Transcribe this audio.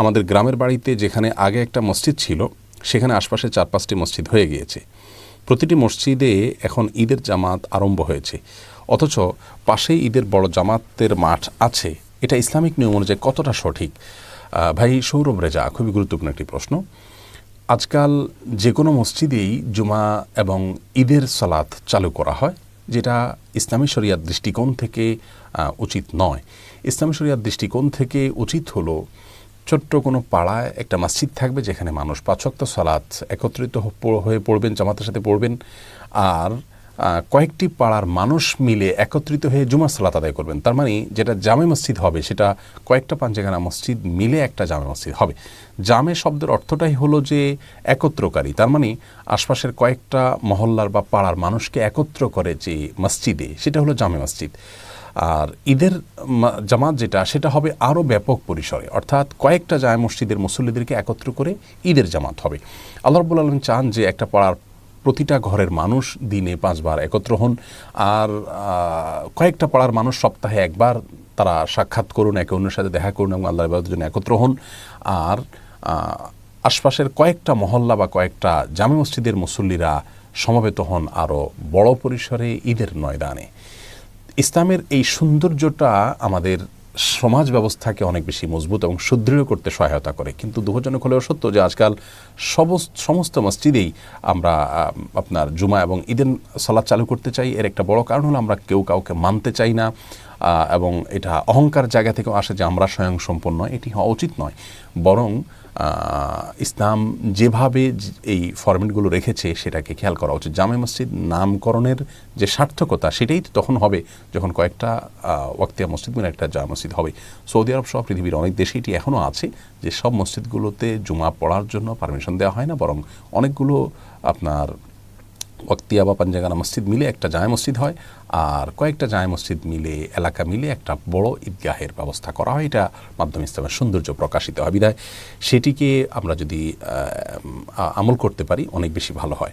আমাদের গ্রামের বাড়িতে যেখানে আগে একটা মসজিদ ছিল, সেখানে আশপাশে চার পাঁচটি মসজিদ হয়ে গিয়েছে। প্রতিটি মসজিদে এখন ঈদের জামাত আরম্ভ হয়েছে। অথচ পাশেই ঈদের বড় জামাতের মাঠ আছে। এটা ইসলামিক নিয়ম অনুযায়ী কতটা সঠিক? ভাই, সৌরভ রেজা, খুবই গুরুত্বপূর্ণ একটি প্রশ্ন। আজকাল যে কোনো মসজিদেই জুমা এবং ঈদের সালাত চালু করা হয়, যেটা ইসলামী শরিয়ার দৃষ্টিকোণ থেকে উচিত নয়। ইসলামী শরিয়ার দৃষ্টিকোণ থেকে উচিত হলো ছোট্ট কোনো পাড়ায় একটা মসজিদ থাকবে যেখানে মানুষ পাঁচক্ত সালাত একত্রিত হয়ে পড়বেন, জামাতের সাথে পড়বেন। আর কয়েকটি পাড়ার মানুষ মিলে একত্রিত হয়ে জুমার সালাত আদায় করবেন। তার মানে যেটা জামে মসজিদ হবে, সেটা কয়েকটা পাঞ্জাগানা মসজিদ মিলে একটা জামে মসজিদ হবে। জামে শব্দের অর্থটাই হলো যে একত্রকারী। তার মানে আশপাশের কয়েকটা মহল্লার বা পাড়ার মানুষকে একত্র করে যে মসজিদে, সেটা হলো জামে মসজিদ। আর ঈদের জামাত যেটা, সেটা হবে আরও ব্যাপক পরিসরে। অর্থাৎ কয়েকটা জামে মসজিদের মুসল্লিদেরকে একত্র করে ঈদের জামাত হবে। আল্লাহ রব্বুল আলম চান যে একটা পাড়ার প্রতিটা ঘরের মানুষ দিনে পাঁচবার একত্র হন আর কয়েকটা পাড়ার মানুষ সপ্তাহে একবার তারা সাক্ষাৎ করুন, একে অন্যের সাথে দেখা করুন এবং আল্লাহ ইবাদতের জন্য একত্র হন। আর আশপাশের কয়েকটা মহল্লা বা কয়েকটা জামে মসজিদের মুসল্লিরা সমবেত হন আরও বড় পরিসরে ঈদের ময়দানে। ইসলামের এই সৌন্দর্যটা আমাদের সমাজ ব্যবস্থাকে অনেক বেশি মজবুত এবং সুদৃঢ় করতে সহায়তা করে। কিন্তু দুঃখজনক হলেও সত্য যে আজকাল সমস্ত মসজিদেই আমরা আপনার জুমা এবং ঈদের সলাদ চালু করতে চাই। এর একটা বড় কারণ হলো আমরা কেউ কাউকে মানতে চাই না। এবং এটা অহংকার জায়গা থেকেও আসে যে আমরা স্বয়ং সম্পন্ন এটি হওয়া উচিত নয়। বরং ইসলাম যেভাবে এই ফরম্যাটগুলো রেখেছে সেটাকে খেয়াল করা উচিত। জামে মসজিদ নামকরণের যে সার্থকতা, সেটাই তখন হবে যখন কয়েকটা ওয়াক্তিয়া মসজিদ মিলে একটা জামে মসজিদ হবে। সৌদি আরব সহ পৃথিবীর অনেক দেশে এটি এখনও আছে যে সব মসজিদগুলোতে জুমা পড়ার জন্য পারমিশন দেওয়া হয় না, বরং অনেকগুলো আপনার ওয়াক্তিয়া বা পাঞ্জাগানা মসজিদ মিলে একটা জায় মসজিদ হয়, আর কয়েকটা জায় মসজিদ মিলে, এলাকা মিলে একটা বড় ঈদগাহের ব্যবস্থা করা হয়। এটা মাধ্যম ইসলামের সৌন্দর্য প্রকাশিত হয়। বিধায় সেটিকে আমরা যদি আমল করতে পারি, অনেক বেশি ভালো হয়।